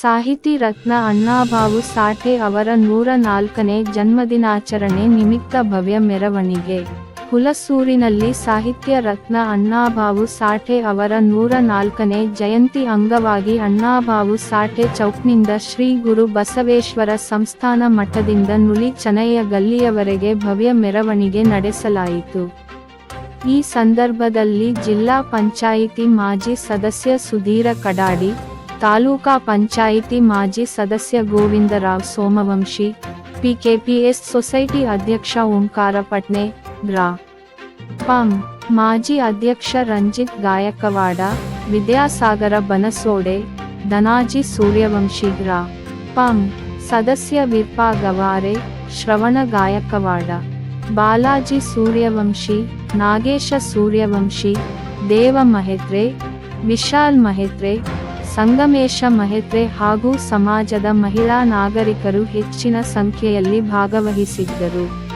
ಸಾಹಿತಿ ರತ್ನ ಅಣ್ಣಾಭಾವು ಸಾಠೆ ಅವರ ನೂರ ನಾಲ್ಕನೇ ಜನ್ಮದಿನಾಚರಣೆ ನಿಮಿತ್ತ ಭವ್ಯ ಮೆರವಣಿಗೆ. ಹುಲಸೂರಿನಲ್ಲಿ ಸಾಹಿತ್ಯ ರತ್ನ ಅಣ್ಣಾಭಾವು ಸಾಠೆ ಅವರ ನೂರ ನಾಲ್ಕನೇ ಜಯಂತಿ ಅಂಗವಾಗಿ ಅಣ್ಣಾಭಾವು ಸಾಠೆ ಚೌಕ್ನಿಂದ ಶ್ರೀ ಗುರು ಬಸವೇಶ್ವರ ಸಂಸ್ಥಾನ ಮಠದಿಂದ ನುಲಿ ಚನಯ್ಯ ಗಲ್ಲಿಯವರೆಗೆ ಭವ್ಯ ಮೆರವಣಿಗೆ ನಡೆಸಲಾಯಿತು. ಈ ಸಂದರ್ಭದಲ್ಲಿ ಜಿಲ್ಲಾ ಪಂಚಾಯಿತಿ ಮಾಜಿ ಸದಸ್ಯ ಸುಧೀರ ಕಡಾಡಿ ತಾಲೂಕಾ ಪಂಚಾಯಿತಿ ಮಾಜಿ ಸದಸ್ಯ ಗೋವಿಂದರಾವ್ ಸೋಮವಂಶಿ, ಪಿಕೆಪಿಎಸ್ ಸೊಸೈಟಿ ಅಧ್ಯಕ್ಷ ಓಂಕಾರ ಪಟ್ನೆ ಗ್ರಾ ಪಂ. ಮಾಜಿ ಅಧ್ಯಕ್ಷ ರಂಜಿತ್ ಗಾಯಕವಾಡ, ವಿದ್ಯಾಸಾಗರ ಬನಸೋಡೆ, ಧನಾಜಿ ಸೂರ್ಯವಂಶಿ ಗ್ರಾ ಪಂ. ಸದಸ್ಯ ವಿರ್ಪಾ ಗವಾರೆ, ಶ್ರವಣ ಗಾಯಕವಾಡ, ಬಾಲಾಜಿ ಸೂರ್ಯವಂಶಿ, ನಾಗೇಶ ಸೂರ್ಯವಂಶಿ, ದೇವ ಮಹೇತ್ರೆ, ವಿಶಾಲ್ ಮಹೇತ್ರೆ ಸಂಗಮೇಶ ಮಹೇತ್ರೆ ಹಾಗೂ ಸಮಾಜದ ಮಹಿಳಾ ನಾಗರಿಕರು ಹೆಚ್ಚಿನ ಸಂಖ್ಯೆಯಲ್ಲಿ ಭಾಗವಹಿಸಿದ್ದರು.